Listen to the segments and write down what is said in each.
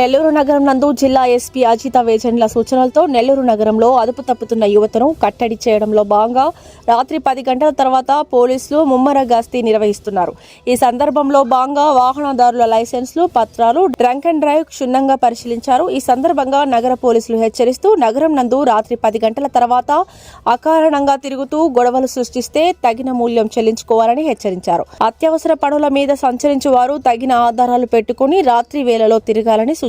నెల్లూరు నగరం నందు జిల్లా ఎస్పీ అజిత వేజండ్ల సూచనలతో నెల్లూరు నగరంలో అదుపు తప్పుతున్న యువతను కట్టడి చేయడంలో భాగంగా రాత్రి పది గంటల తర్వాత పోలీసులు ముమ్మర గస్తీ నిర్వహిస్తున్నారు. ఈ సందర్భంలో భాగంగా వాహనదారుల లైసెన్స్లు పత్రాలు డ్రంక్ అండ్ డ్రైవ్ క్షుణ్ణంగా పరిశీలించారు. ఈ సందర్భంగా నగర పోలీసులు హెచ్చరిస్తూ నగరం నందు రాత్రి పది గంటల తర్వాత అకారణంగా తిరుగుతూ గొడవలు సృష్టిస్తే తగిన మూల్యం చెల్లించుకోవాలని హెచ్చరించారు. అత్యవసర పనుల మీద సంచరించే వారు తగిన ఆధారాలు పెట్టుకుని రాత్రి వేళలో తిరగాలని సూచించారు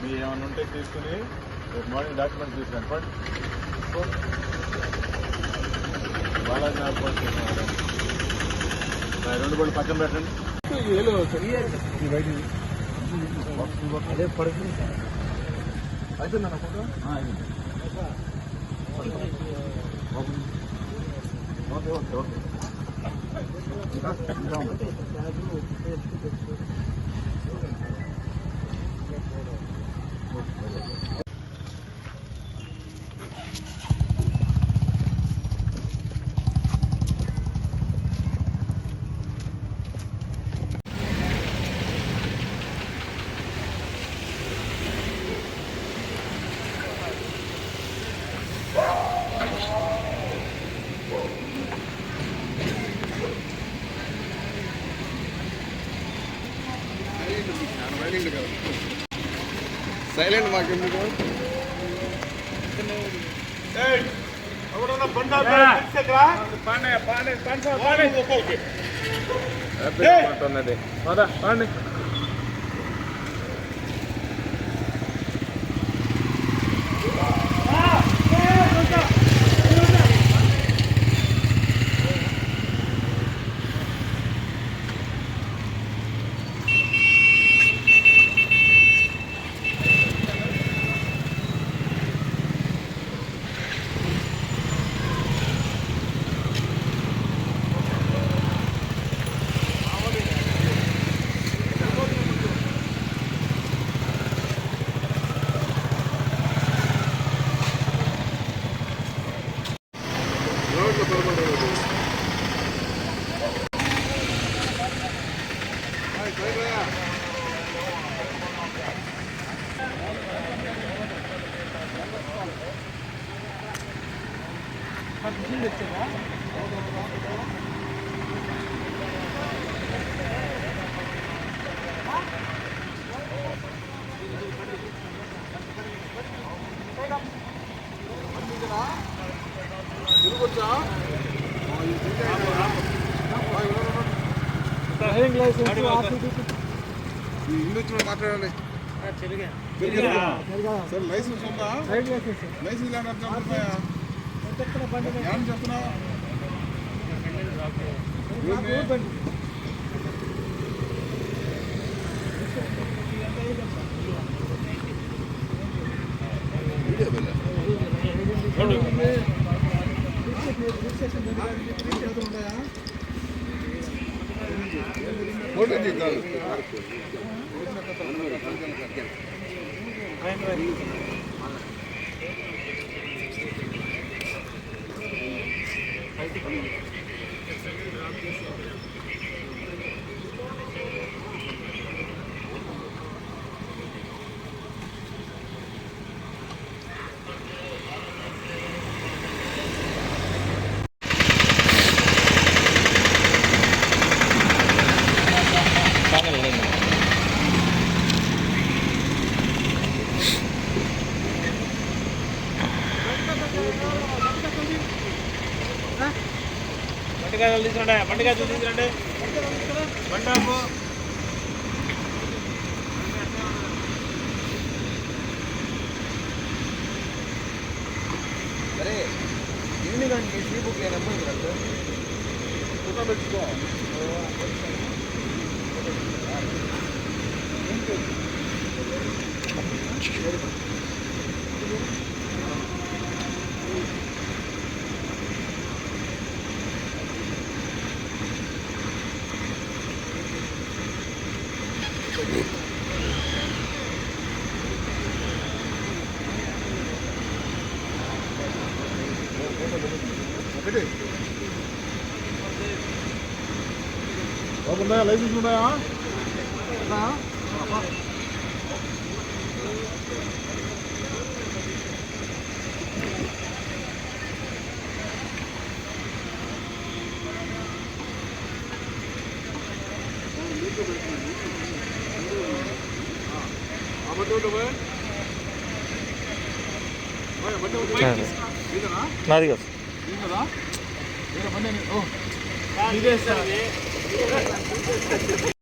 మీ ఏమైనా ఉంటే తీసుకుని రేపు మార్నింగ్ డాక్యుమెంట్స్ తీసుకురండి. పట్ బాలాజీ ఎయిర్పోర్ట్ రెండు బళ్ళు పక్కన పెట్టండి. అదే పడుతుంది అయితే నన్ను photo okay okay okay. ఇంకా ఇంకా ఉంది. సైలెంట్ మాకెందుకు ఉన్నది పద పండి ఇల్లు వచ్చిన మాట్లాడాలి సార్ లైసెన్స్ ఉందా? లైసెన్స్. ఏమని చెప్తున్నావు ఏంది? ఫోటో తీద్దాం. బండకాయలు తీసుకురండి. బండికాయలు తీసుకురండి. బండాపు సరే ఎన్ని గంటకి సీ బుక్ నేను నెంబర్ కదా ఫోటో పెట్టుకో ఉన్నాయా లైసెన్స్ ఉన్నాయా? నాది కాదు. ఇదే సార్. నమస్తే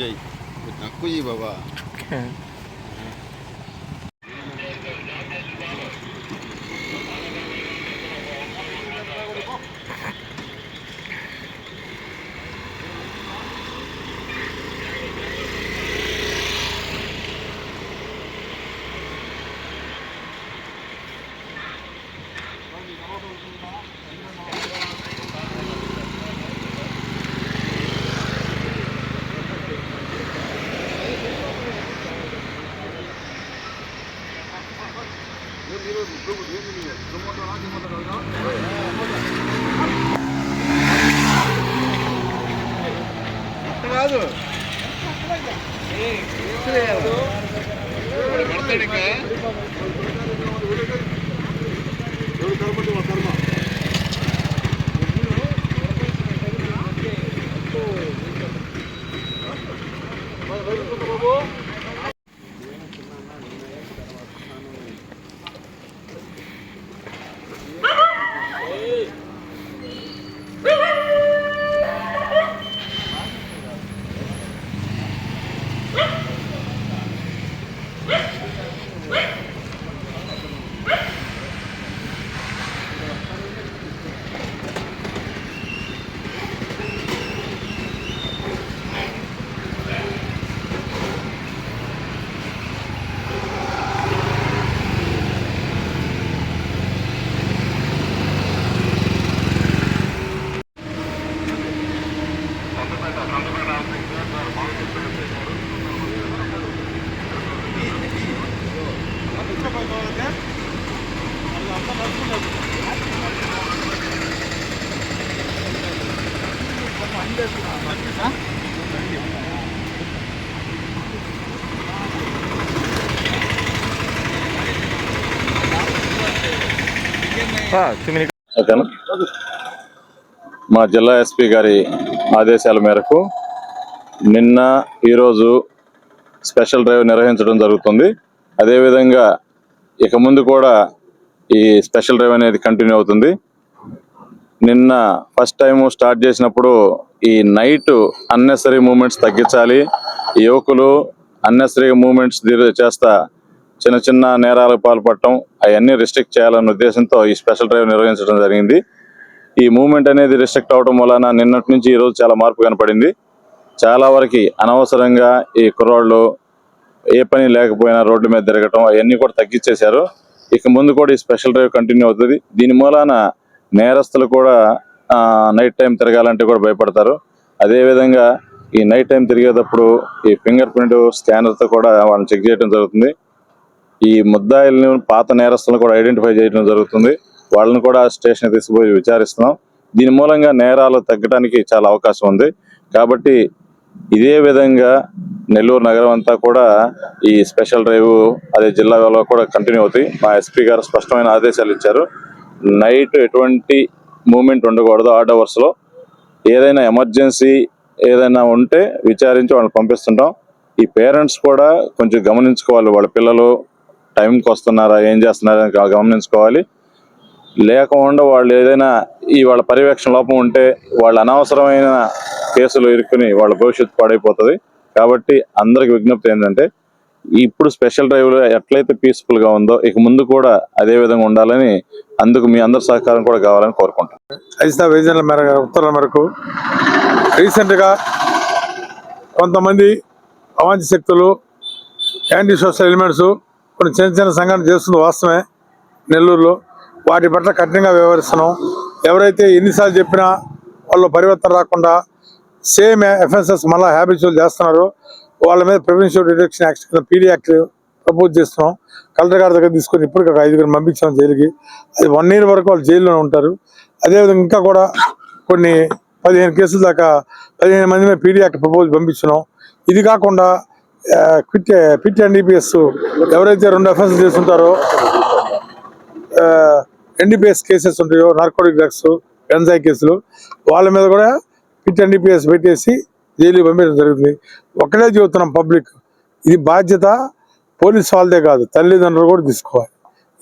যাই খুঁজি বাবা হ্যাঁ గవర్నమెంట్ మా జిల్లా ఎస్పీ గారి ఆదేశాల మేరకు నిన్న ఈరోజు స్పెషల్ డ్రైవ్ నిర్వహించడం జరుగుతుంది. అదేవిధంగా ఇక ముందు కూడా ఈ స్పెషల్ డ్రైవ్ అనేది కంటిన్యూ అవుతుంది. నిన్న ఫస్ట్ టైము స్టార్ట్ చేసినప్పుడు ఈ నైట్ అన్నెసరీ మూమెంట్స్ తగ్గించాలి. యువకులు అన్నెసరీ మూమెంట్స్ చేస్తా చిన్న చిన్న నేరాలకు పాల్పడటం అవన్నీ రిస్ట్రిక్ట్ చేయాలన్న ఉద్దేశంతో ఈ స్పెషల్ డ్రైవ్ నిర్వహించడం జరిగింది. ఈ మూమెంట్ అనేది రిస్ట్రిక్ట్ అవడం వలన నిన్నటి నుంచి ఈ రోజు చాలా మార్పు కనపడింది. చాలా వరకు అనవసరంగా ఈ కుర్రాళ్ళు ఏ పని లేకపోయినా రోడ్డు మీద తిరగటం అవన్నీ కూడా తగ్గించేశారు. ఇక ముందు కూడా ఈ స్పెషల్ డ్రైవ్ కంటిన్యూ అవుతుంది. దీని మూలాన నేరస్తులు కూడా నైట్ టైం తిరగాలంటే కూడా భయపడతారు. అదేవిధంగా ఈ నైట్ టైం తిరిగేటప్పుడు ఈ ఫింగర్ ప్రింట్ స్కానర్తో కూడా వాళ్ళని చెక్ చేయడం జరుగుతుంది. ఈ ముద్దాయిల్ని పాత నేరస్తులను కూడా ఐడెంటిఫై చేయడం జరుగుతుంది. వాళ్ళని కూడా స్టేషన్ తీసుకుపోయి విచారిస్తున్నాం. దీని మూలంగా నేరాలు తగ్గడానికి చాలా అవకాశం ఉంది. కాబట్టి ఇదే విధంగా నెల్లూరు నగరం అంతా కూడా ఈ స్పెషల్ డ్రైవ్ అదే జిల్లాలో కూడా కంటిన్యూ అవుతాయి. మా ఎస్పీ గారు స్పష్టమైన ఆదేశాలు ఇచ్చారు. నైట్ ఎటువంటి మూమెంట్ ఉండకూడదు ఆర్డ్ అవర్స్ ఏదైనా ఎమర్జెన్సీ ఏదైనా ఉంటే విచారించి వాళ్ళని పంపిస్తుంటాం. ఈ పేరెంట్స్ కూడా కొంచెం గమనించుకోవాలి. వాళ్ళ పిల్లలు టైంకి వస్తున్నారా ఏం చేస్తున్నారా గమనించుకోవాలి. లేకుండా వాళ్ళు ఏదైనా ఈ వాళ్ళ పర్యవేక్షణ లోపం ఉంటే వాళ్ళు అనవసరమైన కేసులు ఇరుక్కుని వాళ్ళ భవిష్యత్తు పాడైపోతుంది. కాబట్టి అందరికి విజ్ఞప్తి ఏంటంటే ఇప్పుడు స్పెషల్ డ్రైవ్లో ఎట్లయితే పీస్ఫుల్గా ఉందో ఇక ముందు కూడా అదే విధంగా ఉండాలని అందుకు మీ అందరి సహకారం కూడా కావాలని కోరుకుంటాను ఐసా వేజన్ల మేర ఉత్తర్వుల మేరకు రీసెంట్గా కొంతమంది అవాంఛ శక్తులు యాంటీ సోషల్ ఎలిమెంట్స్ కొన్ని చిన్న చిన్న సంఘటన చేస్తుంది వాస్తవమే నెల్లూరులో. వాటి పట్ల కఠినంగా వ్యవహరిస్తున్నాం. ఎవరైతే ఎన్నిసార్లు చెప్పినా వాళ్ళు పరివర్తన రాకుండా సేమ్ ఎఫెన్సెస్ మళ్ళీ హ్యాబిచువల్ చేస్తున్నారో. వాళ్ళ మీద ప్రివెన్షన్ డిటెక్షన్ యాక్ట్ కింద పీడీ యాక్ట్ ప్రపోజ్ చేస్తున్నాం. కలెక్టర్ గారి దగ్గర తీసుకొని ఇప్పటికీ ఒక ఐదుగురు పంపించాం జైలుకి. అది వన్ ఇయర్ వరకు వాళ్ళు జైల్లోనే ఉంటారు. అదేవిధంగా ఇంకా కూడా కొన్ని పదిహేను కేసుల దాకా పదిహేను మంది మీద పీడీ యాక్ట్ ప్రపోజ్ పంపించినాం. ఇది కాకుండా క్విట్ క్విట్ ఎన్డీపీఎస్ ఎవరైతే రెండు అఫెన్స్ చేస్తుంటారో ఎన్డీపీఎస్ కేసెస్ ఉంటాయో నార్కోటిక్ డ్రగ్స్ గంజాయి కేసులు వాళ్ళ మీద కూడా పిట్ ఎన్డీపీఎస్ పెట్టేసి జైలు పంపించడం జరుగుతుంది. ఒకటే చెబుతున్నాం పబ్లిక్. ఇది బాధ్యత పోలీస్ వాళ్ళదే కాదు తల్లిదండ్రులు కూడా తీసుకోవాలి.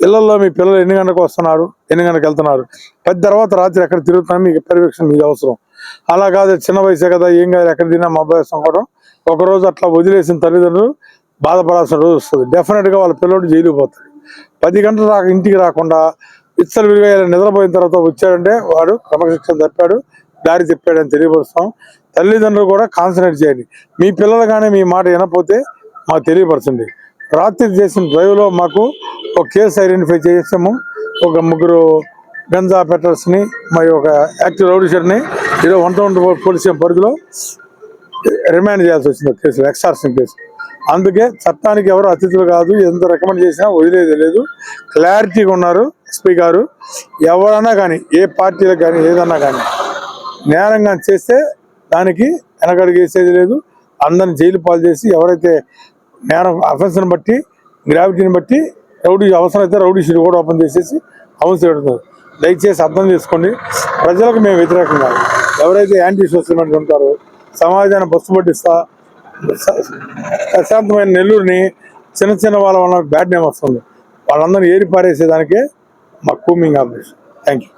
ఇళ్ళలో మీ పిల్లలు ఎన్ని గంటలకు వస్తున్నారు ఎన్ని గంటకు వెళ్తున్నారు? పది తర్వాత రాత్రి ఎక్కడ తిరుగుతున్నా మీకు పర్యవేక్షణ మీద అవసరం. అలా కాదు చిన్న వయసే కదా ఏం కాదు ఎక్కడ తిన్నా మొబైల్ కూడా ఒక రోజు అట్లా వదిలేసిన తల్లిదండ్రులు బాధపడాల్సిన రోజు వస్తుంది. డెఫినెట్గా వాళ్ళ పిల్లడు జైలు పోతాడు పది గంటలు రాక ఇంటికి రాకుండా ఇచ్చలు విలువ నిద్రపోయిన తర్వాత వచ్చాడంటే వాడు క్రమశిక్షణ తప్పాడు దారి తిప్పాడని తెలియపరుస్తాం. తల్లిదండ్రులు కూడా కాన్సన్ట్రేట్ చేయండి. మీ పిల్లలు కానీ మీ మాట వినకపోతే మాకు తెలియపరచండి. రాత్రి చేసిన డ్రైవ్లో మాకు ఒక కేసు ఐడెంటిఫై చేసాము. ఒక ముగ్గురు గంజా పెట్టర్స్ని మరి ఒక యాక్టివ్ రౌడీషర్ని ఈరోజు వన్ టౌన్ పోలీస్ పరిధిలో రిమాండ్ చేయాల్సి వచ్చింది కేసు ఎక్స్టార్షన్ కేసు అందుకే చట్టానికి ఎవరు అతిథులు కాదు ఎంత రికమెండ్ చేసినా వదిలేదు లేదు. క్లారిటీగా ఉన్నారు ఎస్పీ గారు. ఎవరన్నా కానీ ఏ పార్టీలకు కానీ ఏదన్నా కానీ నేరంగా చేస్తే దానికి వెనకడిగేసేది లేదు. అందరిని జైలు పాలు చేసి ఎవరైతే నేరం అఫెన్స్ని బట్టి గ్రావిటీని బట్టి రౌడీ అవసరమైతే రౌడీ షీట్ కూడా ఓపెన్ చేసేసి హౌస్ పెడుతుంది దయచేసి అర్థం చేసుకోండి. ప్రజలకు మేము వ్యతిరేకం కాదు ఎవరైతే యాంటీ సోషల్ ఉంటారో సమాజాన్ని బస్సు పట్టిస్తా ప్రశాంతమైన నెల్లూరుని చిన్న చిన్న వాళ్ళ వల్ల బ్యాడ్ నేమ్ వస్తుంది. వాళ్ళందరినీ ఏరి పారేసేదానికే మా కూమింగ్ ఆపరేషన్. Thank you